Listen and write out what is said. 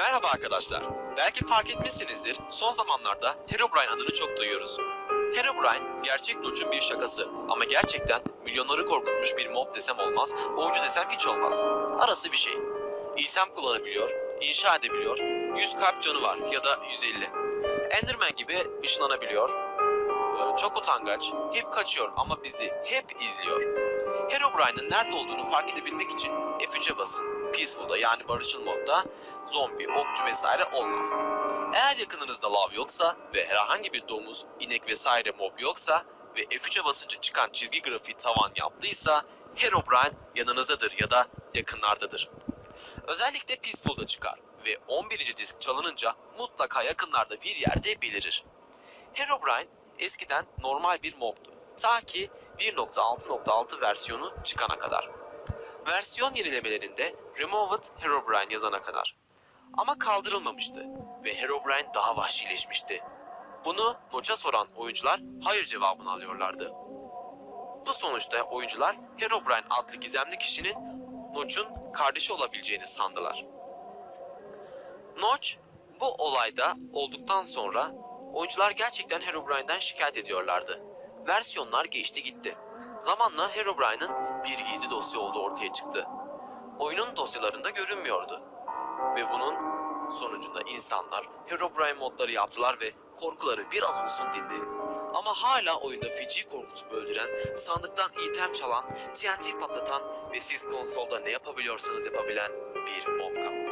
Merhaba arkadaşlar. Belki fark etmişsinizdir, son zamanlarda Herobrine adını çok duyuyoruz. Herobrine, gerçek Notch'un bir şakası ama gerçekten milyonları korkutmuş bir mob desem olmaz, oyuncu desem hiç olmaz. Arası bir şey. İlsem kullanabiliyor, inşa edebiliyor, 100 kalp canı var ya da 150. Enderman gibi ışınlanabiliyor, Ee, çok utangaç, hep kaçıyor ama bizi hep izliyor. Herobrine'ın nerede olduğunu fark edebilmek için F3'e basın. Peaceful'da yani barışçıl modda zombi, okçu vesaire olmaz. Eğer yakınınızda lav yoksa ve herhangi bir domuz, inek vesaire mob yoksa ve F3'e basınca çıkan çizgi grafiği tavan yaptıysa Herobrine yanınızdadır ya da yakınlardadır. Özellikle Peaceful'da çıkar ve 11. disk çalınınca mutlaka yakınlarda bir yerde belirir. Herobrine eskiden normal bir mobdu. Ta ki 1.6.6 versiyonu çıkana kadar. Versiyon yenilemelerinde Removed Herobrine yazana kadar. Ama kaldırılmamıştı ve Herobrine daha vahşileşmişti. Bunu Notch'a soran oyuncular hayır cevabını alıyorlardı. Bu sonuçta oyuncular Herobrine adlı gizemli kişinin Notch'un kardeşi olabileceğini sandılar. Notch bu olayda olduktan sonra oyuncular gerçekten Herobrine'den şikayet ediyorlardı. Versiyonlar geçti gitti. Zamanla Herobrine'ın bir gizli dosya olduğu ortaya çıktı. Oyunun dosyalarında görünmüyordu. Ve bunun sonucunda insanlar Herobrine modları yaptılar ve korkuları biraz olsun dindi. Ama hala oyunda feci korkutup öldüren, sandıktan item çalan, TNT patlatan ve siz konsolda ne yapabiliyorsanız yapabilen bir mob kaldı.